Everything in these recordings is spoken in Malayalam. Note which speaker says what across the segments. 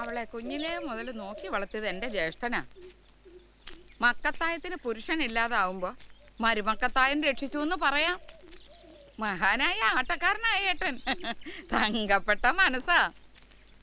Speaker 1: അവളെ കുഞ്ഞിലേ മുതൽ നോക്കി വളർത്തിയത് എന്റെ ജ്യേഷ്ഠനാ. മക്കത്തായത്തിന് പുരുഷനില്ലാതാവുമ്പോൾ മരുമക്കത്തായം രക്ഷിച്ചു എന്ന് പറയാം. മഹാനായ ആട്ടക്കാരനായ ഏട്ടൻ. തങ്കപ്പെട്ട മനസ്സാ.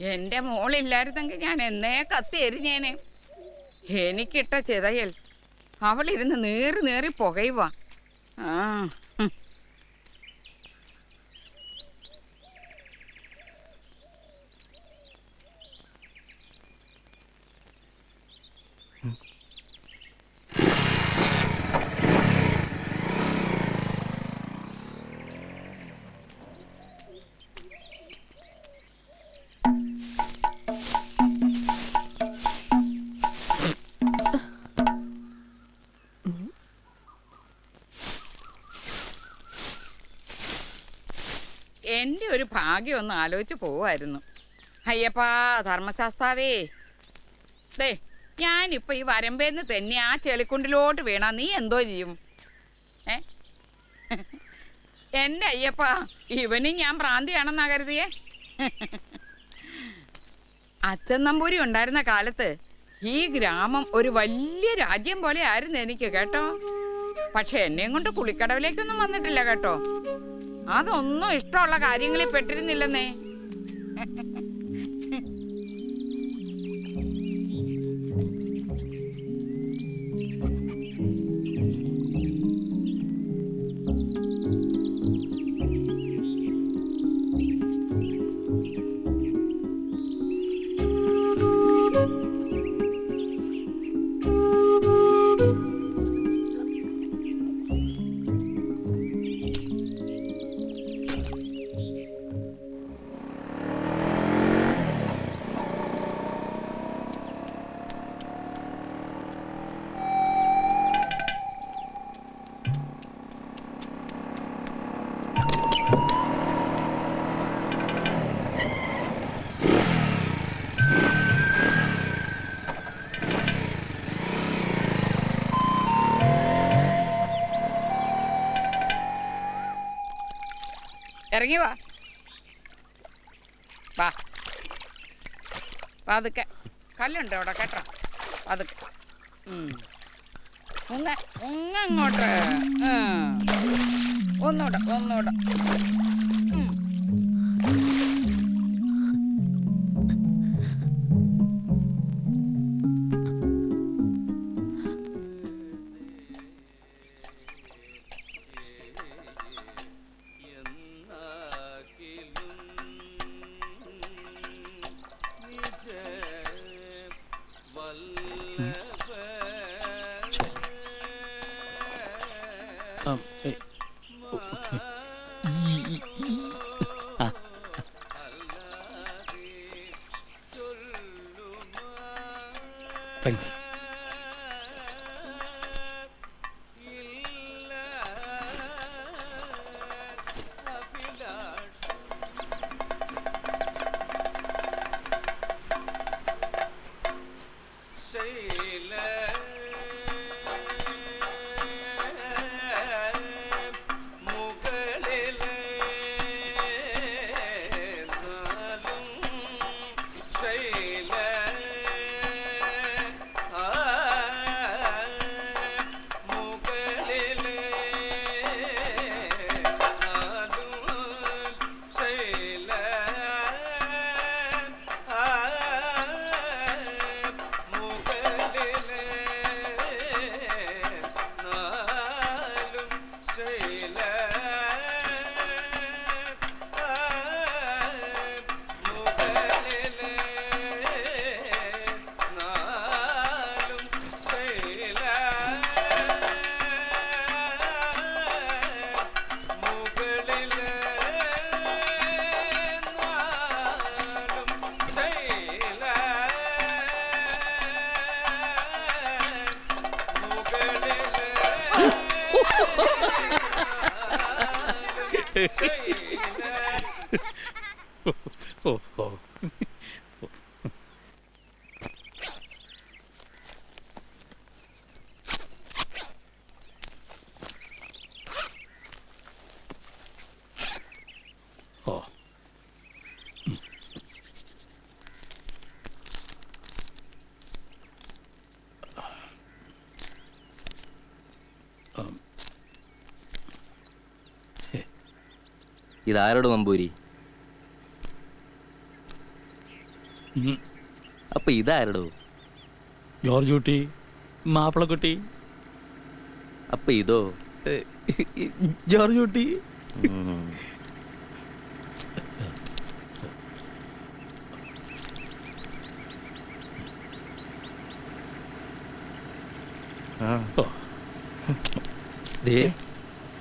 Speaker 1: എന്റെ മോളില്ലായിരുന്നെങ്കിൽ ഞാൻ എന്നേ കത്തി എരിഞ്ഞേനെ. എനിക്കിട്ട ചിതയൽ അവളിരുന്ന് നേറി നേറി പുകയുവാ. ആ എന്റെ ഒരു ഭാഗ്യം ഒന്ന് ആലോചിച്ച് പോവായിരുന്നു അയ്യപ്പാ ധർമ്മശാസ്താവേ. ദേ ഞാനിപ്പോൾ ഈ വരമ്പേന്ന് തന്നെ ആ ചെളിക്കുണ്ടിലോട്ട് വീണാ നീ എന്തോ ചെയ്യും? ഏ? എന്റെ അയ്യപ്പ ഇവനും ഞാൻ ഭ്രാന്തിയാണെന്നാ കരുതിയേ. അച്ഛൻ നമ്പൂരി ഉണ്ടായിരുന്ന കാലത്ത് ഈ ഗ്രാമം ഒരു വലിയ രാജ്യം പോലെ ആയിരുന്നു എനിക്ക് കേട്ടോ. പക്ഷെ എന്നെയും കൊണ്ട് കുളിക്കടവിലേക്കൊന്നും വന്നിട്ടില്ല കേട്ടോ. അതൊന്നും ഇഷ്ടമുള്ള കാര്യങ്ങളിൽ പെട്ടിരുന്നില്ലെന്നേ. ഇറങ്ങി വാ. വാ. പതുക്കെ. കല്ലുണ്ട് അവിടെ കേട്ടോ. പതുക്കെ. മുങ്ങ മുങ്ങ അങ്ങോട്ട്. ഒന്നൂടെ ഒന്നൂടെ
Speaker 2: Um, தேங்க்ஸ்
Speaker 3: ഇതാരോട് നമ്പൂരി. അപ്പൊ ഇതാരടോ?
Speaker 2: ജോർജ് കുട്ടി മാപ്പിളക്കുട്ടി
Speaker 3: അപ്പൊ ഇതോ?
Speaker 2: ജോർജ് കുട്ടി.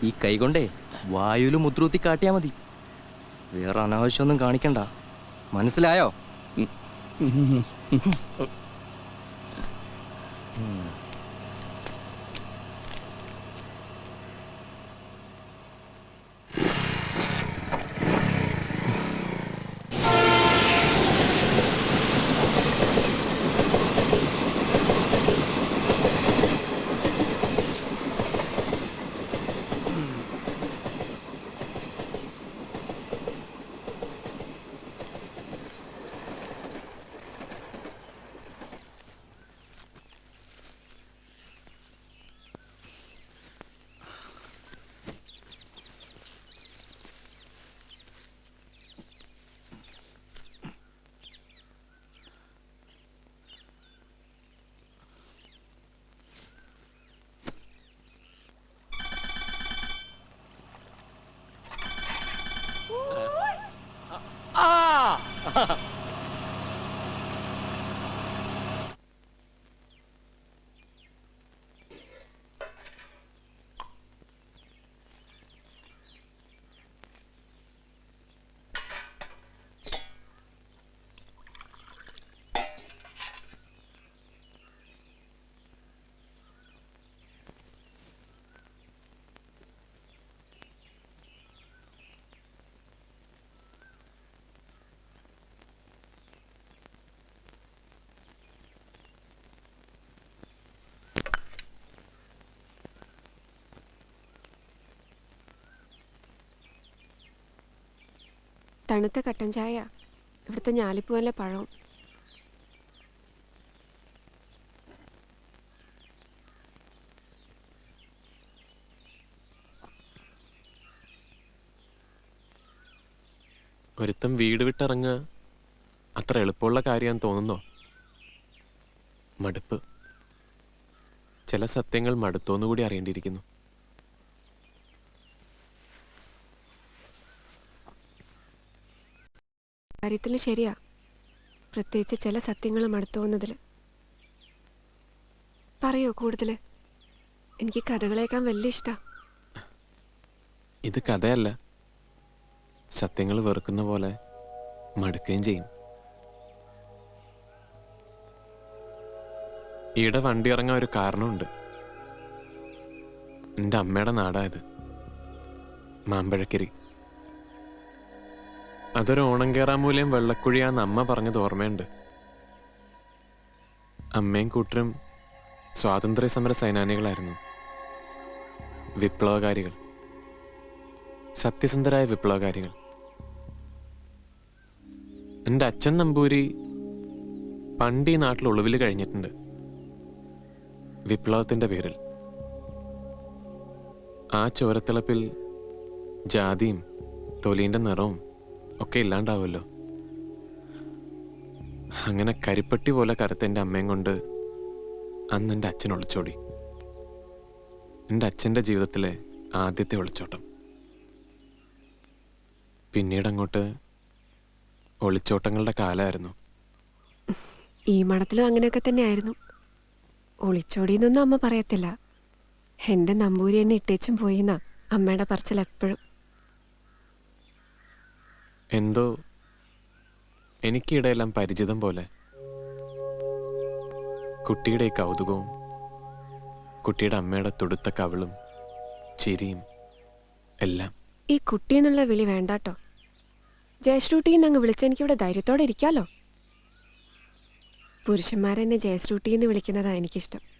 Speaker 3: ഈ കൈ കൊണ്ടേ വായുവിൽ മുദ്രൂത്തി കാട്ടിയാ മതി. വേറെ അനാവശ്യമൊന്നും കാണിക്കണ്ട. മനസ്സിലായോ?
Speaker 4: തണുത്ത കട്ടൻ ചായ. ഇവിടുത്തെ ഞാലിപ്പൂവല്ല പഴം.
Speaker 5: ഒരുത്തം വീട് വിട്ടിറങ്ങുക അത്ര എളുപ്പമുള്ള കാര്യമാണെന്ന് തോന്നുന്നോ? മടുപ്പ്. ചില സത്യങ്ങൾ മടുത്തോന്നുകൂടി അറിയേണ്ടിയിരിക്കുന്നു.
Speaker 4: കാര്യത്തിൽ ശരിയാ. പ്രത്യേകിച്ച് ചില സത്യങ്ങൾ മടുത്തോന്നതിൽ പറയോ കൂടുതൽ എനിക്ക് കഥകളേക്കാൻ വലിയ ഇഷ്ടാ.
Speaker 5: ഇത് കഥയല്ല. സത്യങ്ങൾ വെറുക്കുന്ന പോലെ മടുക്കുകയും ചെയ്യും. ഈടെ വണ്ടി ഇറങ്ങാൻ ഒരു കാരണമുണ്ട്. എന്റെ അമ്മയുടെ നാടായത് മാമ്പഴക്കരി. അതൊരു ഓണം കേറാമൂലയും വെള്ളക്കുഴിയാന്ന് അമ്മ പറഞ്ഞത് ഓർമ്മയുണ്ട്. അമ്മയും കൂട്ടരും സ്വാതന്ത്ര്യ സമര സേനാനികളായിരുന്നു. വിപ്ലവകാരികൾ. സത്യസന്ധരായ വിപ്ലവകാരികൾ. എന്റെ അച്ഛൻ നമ്പൂരി പണ്ട് ഈ നാട്ടിൽ ഒളിവിൽ കഴിഞ്ഞിട്ടുണ്ട്. വിപ്ലവത്തിന്റെ പേരിൽ. ആ ചോരത്തിളപ്പിൽ ജാതിയും തൊലീന്റെ നിറവും ഒക്കെ ഇല്ലാണ്ടാവുമല്ലോ. അങ്ങനെ കരിപ്പെട്ടി പോലെ കരത്തെ എന്റെ അമ്മയും കൊണ്ട് അന്ന് എന്റെ അച്ഛൻ ഒളിച്ചോടി. എന്റെ അച്ഛന്റെ ജീവിതത്തിലെ ആദ്യത്തെ ഒളിച്ചോട്ടം. പിന്നീട് അങ്ങോട്ട് ഒളിച്ചോട്ടങ്ങളുടെ കാലമായിരുന്നു.
Speaker 4: ഈ മണത്തിലും അങ്ങനെയൊക്കെ തന്നെയായിരുന്നു. ഒളിച്ചോടിയെന്നൊന്നും അമ്മ പറയത്തില്ല. എന്റെ നമ്പൂരി എന്നെ ഇട്ടേച്ചും പോയിന്നാ അമ്മയുടെ പറച്ചിൽ എപ്പോഴും.
Speaker 5: എന്തോ എനിക്കിടയെല്ലാം പരിചിതം പോലെ. കുട്ടിയുടെ കൗതുകവും കുട്ടിയുടെ അമ്മയുടെ തുടുത്ത കവിളും ചിരിയും എല്ലാം.
Speaker 4: ഈ കുട്ടി എന്നുള്ള വിളി വേണ്ടാട്ടോ. ജയശ്രൂട്ടിന്ന് അങ്ങ് വിളിച്ച എനിക്കിവിടെ ധൈര്യത്തോടെ ഇരിക്കാലോ. പുരുഷന്മാരെന്നെ ജയശ്രൂട്ടി എന്ന് വിളിക്കുന്നതാണ് എനിക്കിഷ്ടം.